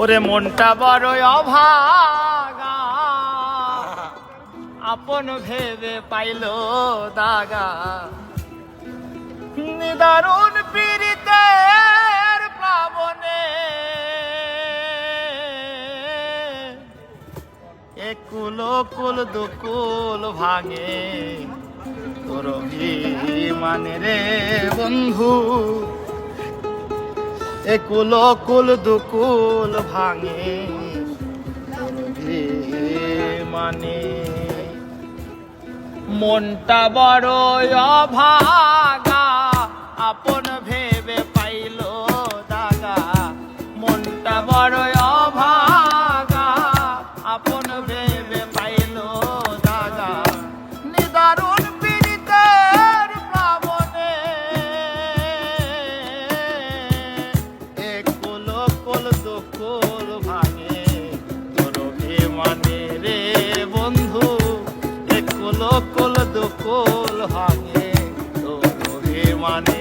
ওরে মনটা বড় অভাগা। আপন ভেবে পাইল দাগা। নিদারুণ পীড়িতের প্লাবনে একুল কুল দুকুল ভাঙে তোর মানে রে বন্ধু। একুল কুল দুকুল ভাঙে। মানে মনটা বড় অভাগা। কুল দুকুল ভাঙে রে বন্ধু দোকল ভাঙে। মানে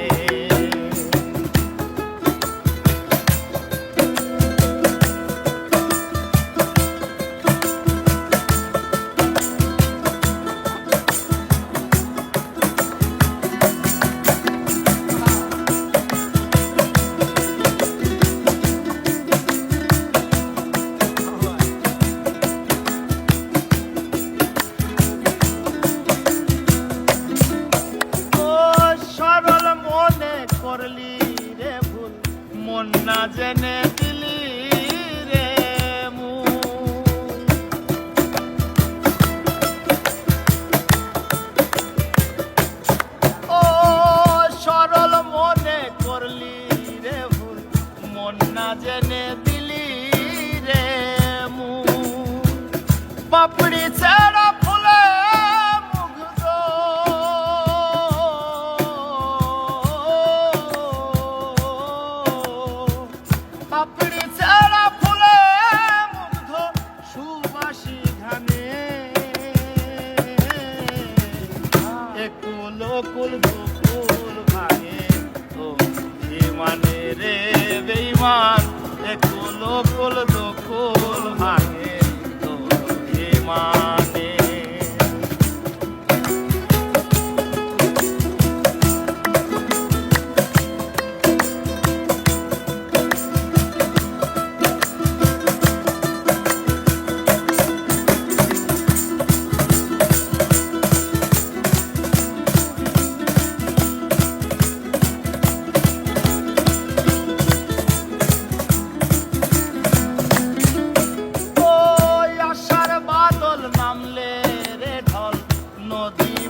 জেনে দিলি রে মূল। পাপড়ি ছেড়া ফুলে মুগ্ধ পাপড়ি ছেড়া ফুলে মুগ্ধ সুবাসী ধানে একুল কুল on.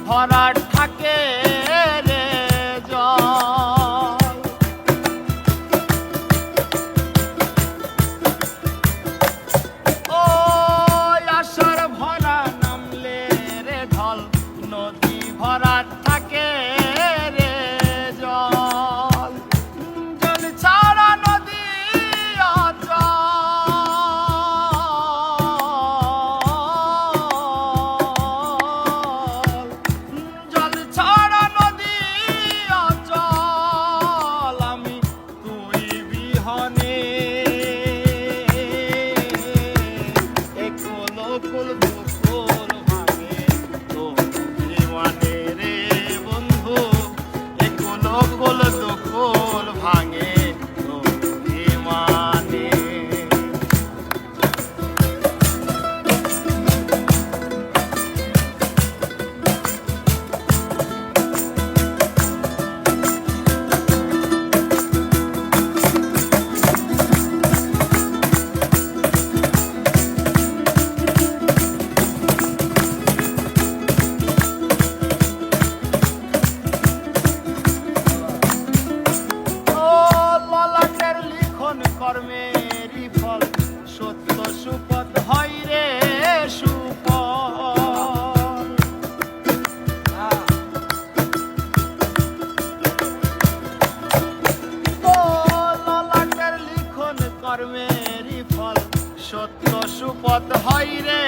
ভরাট থাকে লিখন কর্মেরই ফল, সত্য সুপথ হয় রে সুফল ও লিখন কর্মেরই ফল, সত্য সুপথ হয় রে